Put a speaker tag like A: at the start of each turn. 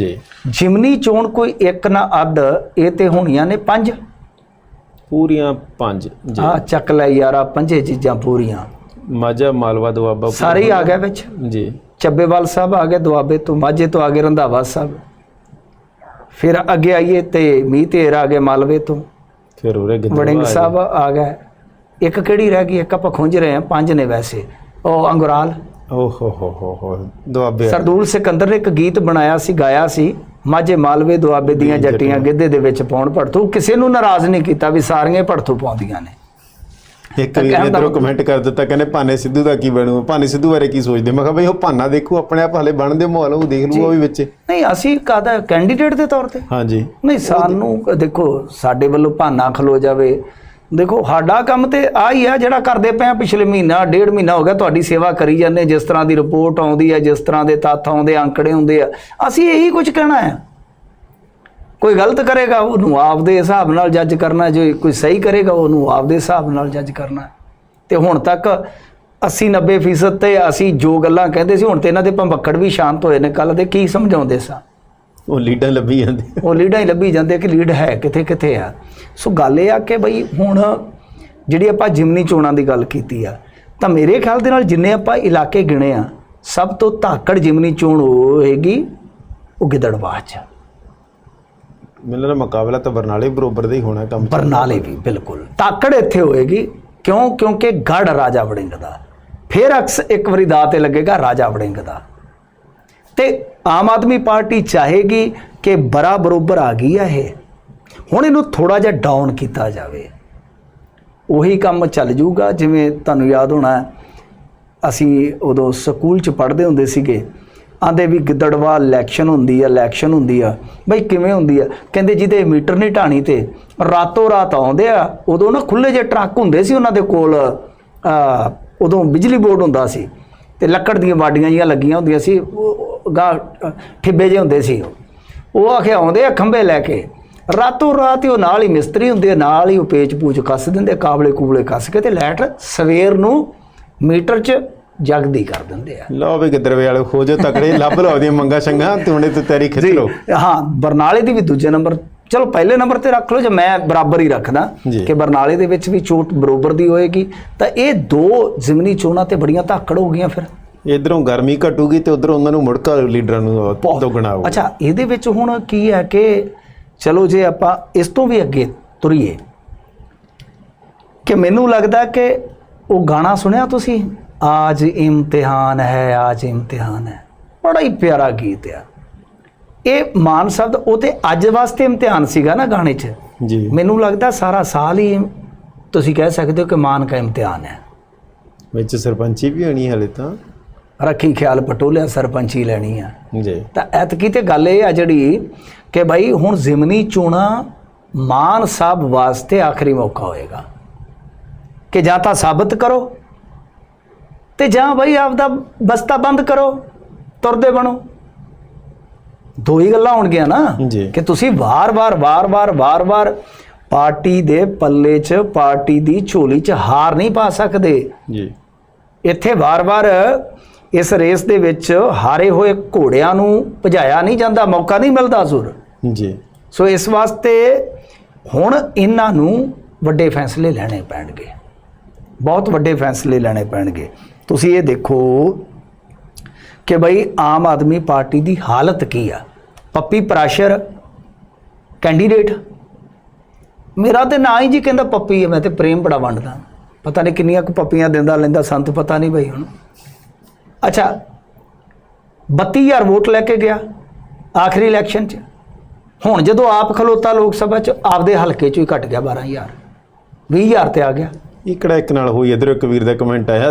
A: ਜੀ।
B: ਜਿਮਨੀ ਚੋਣ ਕੋਈ ਇੱਕ ਨਾ ਅੱਧ ਇਹ ਤੇ ਹੋਣੀਆਂ ਨੇ ਪੰਜ।
A: ਪੂਰੀਆਂ ਪੰਜ ਜੀ।
B: ਆ ਚੱਕ ਲੈ ਯਾਰਾ ਪੰਜੇ ਚੀਜ਼ਾਂ ਪੂਰੀਆਂ।
A: ਮਾਝਾ ਮਾਲਵਾ ਦੁਆਬਾ
B: ਸਾਰੇ ਹੀ ਆ ਗਏ ਵਿੱਚ?
A: ਜੀ।
B: ਚੱਬੇਵਾਲ ਸਾਹਿਬ ਆ ਗਏ ਦੁਆਬੇ ਤੋਂ ਮਾਝੇ ਤੋਂ ਆ ਗਏ ਰੰਧਾਵਾ ਸਾਹਿਬ। ਫਿਰ ਅੱਗੇ ਆਈਏ ਤੇ ਮੀਂਹ ਤੇਰ ਆ ਗਏ ਮਾਲਵੇ ਤੋਂ।
A: ਫਿਰ ਉਰੇ
B: ਵੜਿੰਗ
A: ਗਿੱਦੜਵਾ
B: ਸਾਹਿਬ ਆ ਗਏ। ਇੱਕ ਕਿਹੜੀ ਰਹਿ ਗਈ? ਇੱਕ ਆਪਾਂ ਖੁੰਝ ਰਹੇ ਹਾਂ ਪੰਜ ਨੇ ਵੈਸੇ। ਉਹ ਅੰਗੁਰਾਲ।
A: ਓ ਹੋ ਹੋ ਹੋ ਹੋ ਦੁਆਬੇ
B: ਸਰਦੂਲ ਸਿਕੰਦਰ ਨੇ ਇੱਕ ਗੀਤ ਬਣਾਇਆ ਸੀ ਗਾਇਆ ਸੀ ਮਾਝੇ ਮਾਲਵੇ ਦੁਆਬੇ ਦੀਆਂ ਜੱਟੀਆਂ ਗਿੱਧੇ ਦੇ ਵਿੱਚ ਪਾਉਣ ਭੜਥੂ ਕਿਸੇ ਨੂੰ ਨਾਰਾਜ਼ ਨਹੀਂ ਕੀਤਾ ਵੀ ਸਾਰੀਆਂ ਭੜਥੂ ਪਾਉਂਦੀਆਂ ਨੇ।
A: ਇੱਕ ਵੀਰ ਨੇ ਇਧਰੋਂ ਕਮੈਂਟ ਕਰ ਦਿੱਤਾ ਕਹਿੰਦੇ ਭਾਨੇ ਸਿੱਧੂ ਦਾ ਕੀ ਬਣੂ? ਭਾਨੇ ਸਿੱਧੂ ਬਾਰੇ ਕੀ ਸੋਚਦੇ? ਮੈਂ ਕਿਹਾ ਬਈ ਉਹ ਭਾਨਾ ਦੇਖੂ ਆਪਣੇ ਆਪ ਹਲੇ ਬਣਦੇ ਮਾਹੌਲ ਉਹ ਦੇਖ ਲੂਗਾ ਵੀ ਵਿੱਚ।
B: ਨਹੀਂ ਅਸੀਂ ਕਾਦਾ ਕੈਂਡੀਡੇਟ ਦੇ ਤੌਰ ਤੇ?
A: ਹਾਂਜੀ।
B: ਨਹੀਂ ਸਾਨੂੰ ਦੇਖੋ ਸਾਡੇ ਵੱਲੋਂ ਭਾਨਾ ਖਲੋ ਜਾਵੇ ਦੇਖੋ, ਸਾਡਾ ਕੰਮ ਤੇ ਆ ਹੀ ਆ, ਜਿਹੜਾ ਕਰਦੇ ਪਏ ਆ ਪਿਛਲੇ ਮਹੀਨਾ, ਡੇਢ ਮਹੀਨਾ ਹੋ ਗਿਆ, ਤੁਹਾਡੀ ਸੇਵਾ ਕਰੀ ਜਾਂਦੇ ਜਿਸ ਤਰ੍ਹਾਂ ਦੀ ਰਿਪੋਰਟ ਆਉਂਦੀ ਹੈ ਜਿਸ ਤਰ੍ਹਾਂ ਦੇ ਤੱਥ ਆਉਂਦੇ, ਅੰਕੜੇ ਹੁੰਦੇ ਆ। ਅਸੀਂ ਇਹੀ ਕੁਝ ਕਹਿਣਾ ਹੈ ਕੋਈ ਗਲਤ ਕਰੇਗਾ, ਉਹਨੂੰ ਆਪਦੇ ਹਿਸਾਬ ਨਾਲ ਜੱਜ ਕਰਨਾ, ਜੋ ਕੋਈ ਸਹੀ ਕਰੇਗਾ, ਉਹਨੂੰ ਆਪਦੇ ਹਿਸਾਬ ਨਾਲ ਜੱਜ ਕਰਨਾ। ਤੇ ਹੁਣ ਤੱਕ 80 90% ਤੇ ਅਸੀਂ ਜੋ ਗੱਲਾਂ ਕਹਿੰਦੇ ਸੀ, ਹੁਣ ਤੇ ਇਹਨਾਂ ਦੇ ਭੰਬੱਕੜ ਵੀ ਸ਼ਾਂਤ ਹੋਏ ਨੇ ਕੱਲ ਦੇ ਕੀ ਸਮਝਾਉਂਦੇ ਸਾਂ?
A: ਉਹ ਲੀਡਾਂ ਲੱਭੀ ਜਾਂਦੇ
B: ਉਹ ਲੀਡਾਂ ਹੀ ਲੱਭੀ ਜਾਂਦੇ ਕਿ ਲੀਡ ਹੈ ਕਿੱਥੇ ਕਿੱਥੇ ਆ। ਸੋ ਗੱਲ ਇਹ ਆ ਕਿ ਬਈ ਹੁਣ ਜਿਹੜੀ ਆਪਾਂ ਜਿਮਨੀ ਚੋਣਾਂ ਦੀ ਗੱਲ ਕੀਤੀ ਆ ਤਾਂ ਮੇਰੇ ਖਿਆਲ ਦੇ ਨਾਲ ਜਿੰਨੇ ਆਪਾਂ ਇਲਾਕੇ ਗਿਣੇ ਆ ਸਭ ਤੋਂ ਧਾਕੜ ਜਿਮਨੀ ਚੋਣ ਹੋਏਗੀ ਉਹ ਗਿੱਦੜਵਾਹ ਚ
A: ਮੈਨੂੰ ਲੱਗਦਾ ਮੁਕਾਬਲਾ ਤਾਂ ਬਰਨਾਲੇ ਬਰੋਬਰ ਦਾ ਹੀ ਹੋਣਾ ਕੰਮ
B: ਬਰਨਾਲੇ ਵੀ ਬਿਲਕੁਲ। ਧਾਕੜ ਇੱਥੇ ਹੋਏਗੀ ਕਿਉਂ? ਕਿਉਂਕਿ ਗੜ ਰਾਜਾ ਵੜਿੰਗ ਦਾ। ਫਿਰ ਅਕਸ ਇੱਕ ਵਾਰੀ ਦਾ ਤੇ ਲੱਗੇਗਾ ਰਾਜਾ ਵੜਿੰਗ ਦਾ। ਤੇ ਆਮ ਆਦਮੀ ਪਾਰਟੀ ਚਾਹੇਗੀ ਕਿ ਬਰਾ ਬਰੋਬਰ ਆ ਗਈ ਆ ਇਹ। ਹੁਣ ਇਹਨੂੰ ਥੋੜਾ ਜਿਹਾ ਡਾਊਨ ਕੀਤਾ ਜਾਵੇ। ਉਹੀ ਕੰਮ ਚੱਲ ਜਾਊਗਾ ਜਿਵੇਂ ਤੁਹਾਨੂੰ ਯਾਦ ਹੋਣਾ, ਅਸੀਂ ਉਦੋਂ ਸਕੂਲ ਚ ਪੜ੍ਹਦੇ ਹੁੰਦੇ ਸੀਗੇ। ਆਂਦੇ ਵੀ ਗਿੱਦੜਵਾ ਇਲੈਕਸ਼ਨ ਹੁੰਦੀ ਆ ਇਲੈਕਸ਼ਨ ਹੁੰਦੀ ਆ। ਬਈ ਕਿਵੇਂ ਹੁੰਦੀ ਆ? ਕਹਿੰਦੇ ਜਿਹਦੇ ਮੀਟਰ ਨਹੀਂ ਢਾਣੀ ਤੇ, ਰਾਤੋਂ ਰਾਤ ਆਉਂਦੇ ਆ, ਉਦੋਂ ਨਾ ਖੁੱਲੇ ਜਿਹੇ ਟਰੱਕ ਹੁੰਦੇ ਸੀ ਉਹਨਾਂ ਦੇ ਕੋਲ ਉਦੋਂ ਬਿਜਲੀ ਬੋਰਡ ਹੁੰਦਾ ਸੀ। ਤੇ ਲੱਕੜ ਦੀਆਂ ਵਾਡੀਆਂ ਜੀਆਂ ਲੱਗੀਆਂ ਹੁੰਦੀਆਂ ਸੀ ਗਾ ਠਿੱਬੇ ਜਿਹੇ ਹੁੰਦੇ ਸੀ ਉਹ। ਉਹ ਆਖੇ ਆਉਂਦੇ ਆ ਖੰਭੇ ਲੈ ਕੇ। ਰਾਤੋਂ ਰਾਤ ਹੀ ਉਹ ਨਾਲ ਹੀ ਮਿਸਤਰੀ ਹੁੰਦੇ ਆ ਨਾਲ ਹੀ ਉਹ ਪੇਚ ਪੂਚ ਕੱਸ ਦਿੰਦੇ ਆ, ਕਾਬਲੇ ਕੂਬਲੇ ਕੱਸ ਕੇ ਤੇ ਲਾਈਟ ਸਵੇਰ ਨੂੰ ਮੀਟਰ 'ਚ ਜਗਦੀ ਕਰ ਦਿੰਦੇ ਆ।
A: ਲਓ ਵੀ ਗਿੱਦੜਵੇ ਵਾਲੇ ਹੋ ਜਾ ਤਕੜੇ ਲੱਭ ਲਓ ਉਹਦੀਆਂ ਮੰਗਾ ਸੰਗਾ ਤੁਮਨੇ ਤੇ ਤੇਰੀ ਖਿੱਚ ਲਓ।
B: ਹਾਂ ਬਰਨਾਲੇ ਦੀ ਵੀ ਦੂਜੇ ਨੰਬਰ ਚਲੋ ਪਹਿਲੇ ਨੰਬਰ ਤੇ ਰੱਖ ਲਓ ਜੇ ਮੈਂ ਬਰਾਬਰ ਹੀ ਰੱਖਦਾ
A: ਜੀ।
B: ਕਿ ਬਰਨਾਲੇ ਦੇ ਵਿੱਚ ਵੀ ਚੋਟ ਬਰੋਬਰ ਦੀ ਹੋਏਗੀ ਤਾਂ ਇਹ ਦੋ ਜ਼ਿਮਨੀ ਚੋਣਾਂ ਤੇ ਬੜੀਆਂ ਧਾਕੜ ਹੋ ਗਈਆਂ ਫਿਰ।
A: ਇਧਰੋਂ ਗਰਮੀ ਘਟੂਗੀ ਤੇ ਉਧਰੋਂ ਉਹਨਾਂ ਨੂੰ ਮੁੜਕਾ ਲੀਡਰਾਂ ਨੂੰ ਦੁੱਗਣਾ ਹੋਊ
B: ਅੱਛਾ ਇਹਦੇ ਵਿੱਚ ਹੁਣ ਕੀ ਹੈ ਕਿ ਚਲੋ ਜੇ ਆਪਾਂ ਇਸ ਤੋਂ ਵੀ ਅੱਗੇ ਤੁਰੀਏ ਕਿ ਮੈਨੂੰ ਲੱਗਦਾ ਕਿ ਉਹ ਗਾਣਾ ਸੁਣਿਆ ਤੁਸੀਂ? ਆਜ ਇਮਤਿਹਾਨ ਹੈ ਆਜ ਇਮਤਿਹਾਨ ਹੈ। ਬੜਾ ਹੀ ਪਿਆਰਾ ਗੀਤ ਆ। ਇਹ ਮਾਨ ਸ਼ਬਦ ਉਹ ਤੇ ਅੱਜ ਵਾਸਤੇ ਇਮਤਿਹਾਨ ਸੀਗਾ ਨਾ ਗਾਣੇ 'ਚ।
A: ਜੀ।
B: ਮੈਨੂੰ ਲੱਗਦਾ ਸਾਰਾ ਸਾਲ ਹੀ ਤੁਸੀਂ ਕਹਿ ਸਕਦੇ ਹੋ ਕਿ ਮਾਨ ਦਾ ਇਮਤਿਹਾਨ ਹੈ।
A: ਵਿੱਚ ਸਰਪੰਚੀ ਵੀ ਹੋਣੀ ਹਲੇ ਤਾਂ।
B: ਰੱਖੀ ਖਿਆਲ ਪਟੋਲਿਆ ਸਰਪੰਚੀ ਲੈਣੀ ਆ।
A: ਜੀ।
B: ਤਾਂ ਐਤਕੀ ਤੇ ਗੱਲ ਇਹ ਆ ਜਿਹੜੀ ਕਿ ਭਾਈ ਹੁਣ ਜ਼ਿਮਨੀ ਚੋਣਾਂ ਮਾਨ ਸਾਹਿਬ ਵਾਸਤੇ ਆਖਰੀ ਮੌਕਾ ਹੋਏਗਾ। ਕਿ ਜਾਂ ਤਾਂ ਸਾਬਤ ਕਰੋ ਤੇ ਜਾਂ ਭਾਈ ਆਪਦਾ ਬਸਤਾ ਬੰਦ ਕਰੋ ਤੁਰਦੇ ਬਣੋ। ਦੋ ਹੀ ਗੱਲਾਂ ਹੋਣਗੀਆਂ ਨਾ। ਕਿ ਤੁਸੀਂ ਵਾਰ-ਵਾਰ ਵਾਰ-ਵਾਰ ਵਾਰ-ਵਾਰ ਪਾਰਟੀ ਦੇ ਪੱਲੇ 'ਚ ਪਾਰਟੀ ਦੀ ਝੋਲੀ 'ਚ ਹਾਰ ਨਹੀਂ ਪਾ ਸਕਦੇ।
A: ਜੀ।
B: ਇੱਥੇ ਵਾਰ-ਵਾਰ ਇਸ ਰੇਸ ਦੇ ਵਿੱਚ ਹਾਰੇ ਹੋਏ ਘੋੜਿਆਂ ਨੂੰ ਭਜਾਇਆ ਨਹੀਂ ਜਾਂਦਾ ਮੌਕਾ ਨਹੀਂ ਮਿਲਦਾ ਜ਼ੁਰ
A: ਜੀ।
B: ਸੋ ਇਸ ਵਾਸਤੇ ਹੁਣ ਇਹਨਾਂ ਨੂੰ ਵੱਡੇ ਫੈਸਲੇ ਲੈਣੇ ਪੈਣਗੇ। ਬਹੁਤ ਵੱਡੇ ਫੈਸਲੇ ਲੈਣੇ ਪੈਣਗੇ। ਤੁਸੀਂ ਇਹ ਦੇਖੋ ਕਿ ਬਈ ਆਮ ਆਦਮੀ ਪਾਰਟੀ ਦੀ ਹਾਲਤ ਕੀ ਆ? ਪੱਪੀ ਪ੍ਰਾਸ਼ਰ ਕੈਂਡੀਡੇਟ। ਮੇਰਾ ਤੇ ਨਾਂ ਹੀ ਜੀ ਕਹਿੰਦਾ ਪੱਪੀ ਹੈ ਮੈਂ ਤੇ ਪ੍ਰੇਮ ਬੜਾ ਵੰਡਦਾ। ਪਤਾ ਨਹੀਂ ਕਿੰਨੀਆਂ ਕੁ ਪੱਪੀਆਂ ਦਿੰਦਾ ਲੈਂਦਾ ਸੰਤ ਪਤਾ ਨਹੀਂ ਬਈ ਹੁਣ। ਅੱਛਾ 32000 ਵੋਟ ਲੈ ਕੇ ਗਿਆ ਆਖਰੀ ਇਲੈਕਸ਼ਨ 'ਚ। ਹੁਣ ਜਦੋਂ ਆਪ ਖਲੋਤਾ ਲੋਕ ਸਭਾ 'ਚ, ਆਪਦੇ ਹਲਕੇ 'ਚੋਂ ਹੀ ਘਟ ਗਿਆ 12000 20000 ਤੇ ਆ ਗਿਆ।
A: ਇਹ ਕਿਹੜਾ ਇੱਕ ਨਾਲ ਹੋਈ? ਇਧਰ ਇੱਕ ਵੀਰ ਦਾ ਕਮੈਂਟ ਆਇਆ